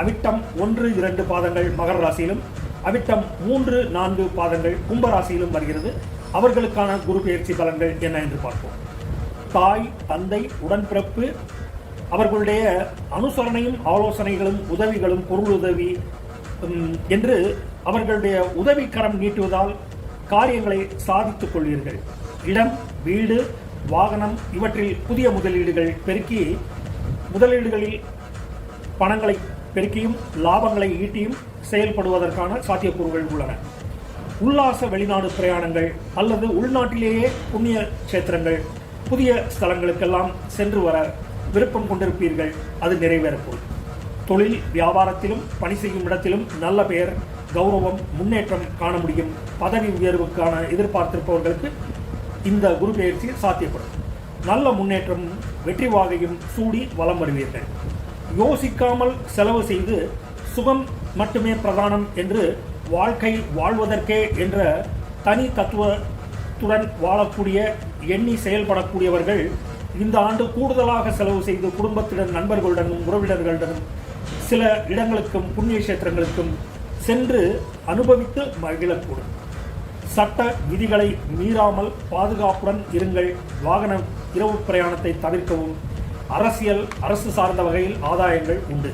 அவிட்டம் ஒன்று இரண்டு பாதங்கள் மகர ராசியிலும் அவிட்டம் மூன்று நான்கு பாதங்கள் கும்பராசியிலும் வருகிறது. அவர்களுக்கான குரு பயிற்சி பலன்கள் என்ன என்று பார்ப்போம். தாய் தந்தை உடன்பிறப்பு அவர்களுடைய அனுசரணையும் ஆலோசனைகளும் உதவிகளும் பொருள் உதவி என்று அவர்களுடைய உதவிக்கரம் நீட்டுவதால் காரியங்களை சாதித்துக் கொள்வீர்கள். இடம் வீடு வாகனம் இவற்றில் புதிய முதலீடுகள் பெருக்கி முதலீடுகளில் பணங்களை பெருக்கியும் லாபங்களை ஈட்டியும் செயல்படுவதற்கான சாத்தியக்கூறுகள் உள்ளன. உல்லாச வெளிநாடு பிரயாணங்கள் அல்லது உள்நாட்டிலேயே புண்ணிய கஷேத்திரங்கள் புதிய ஸ்தலங்களுக்கெல்லாம் சென்று வர விருப்பம் கொண்டிருப்பீர்கள். அது நிறைவேறக்கூடும் தொழில் வியாபாரத்திலும் பணி செய்யும் இடத்திலும் நல்ல பெயர் கௌரவம் முன்னேற்றம் காண முடியும். பதவி உயர்வுக்கான எதிர்பார்த்திருப்பவர்களுக்கு இந்த குரு பெயர்ச்சி சாத்தியப்படும். நல்ல முன்னேற்றமும் வெற்றி வாகையும் சூடி வலம் வருவீர்கள். யோசிக்காமல் செலவு செய்து சுகம் மட்டுமே பிரதானம் என்று வாழ்க்கை வாழ்வதற்கே என்ற தனி தத்துவத்துடன் வாழக்கூடிய எண்ணி செயல்படக்கூடியவர்கள் இந்த ஆண்டு கூடுதலாக செலவு செய்து குடும்பத்துடன் நண்பர்களுடனும் உறவினர்களுடனும் சில இடங்களுக்கும் புண்ணிய கஷேத்திரங்களுக்கும் சென்று அனுபவித்து மகிழக்கூடும். சட்ட விதிகளை மீறாமல் பாதுகாப்புடன் இருங்கள். வாகன இரவு பிரயாணத்தை தவிர்க்கவும். அரசியல் அரசு சார்ந்த வகையில் ஆதாயங்கள் உண்டு.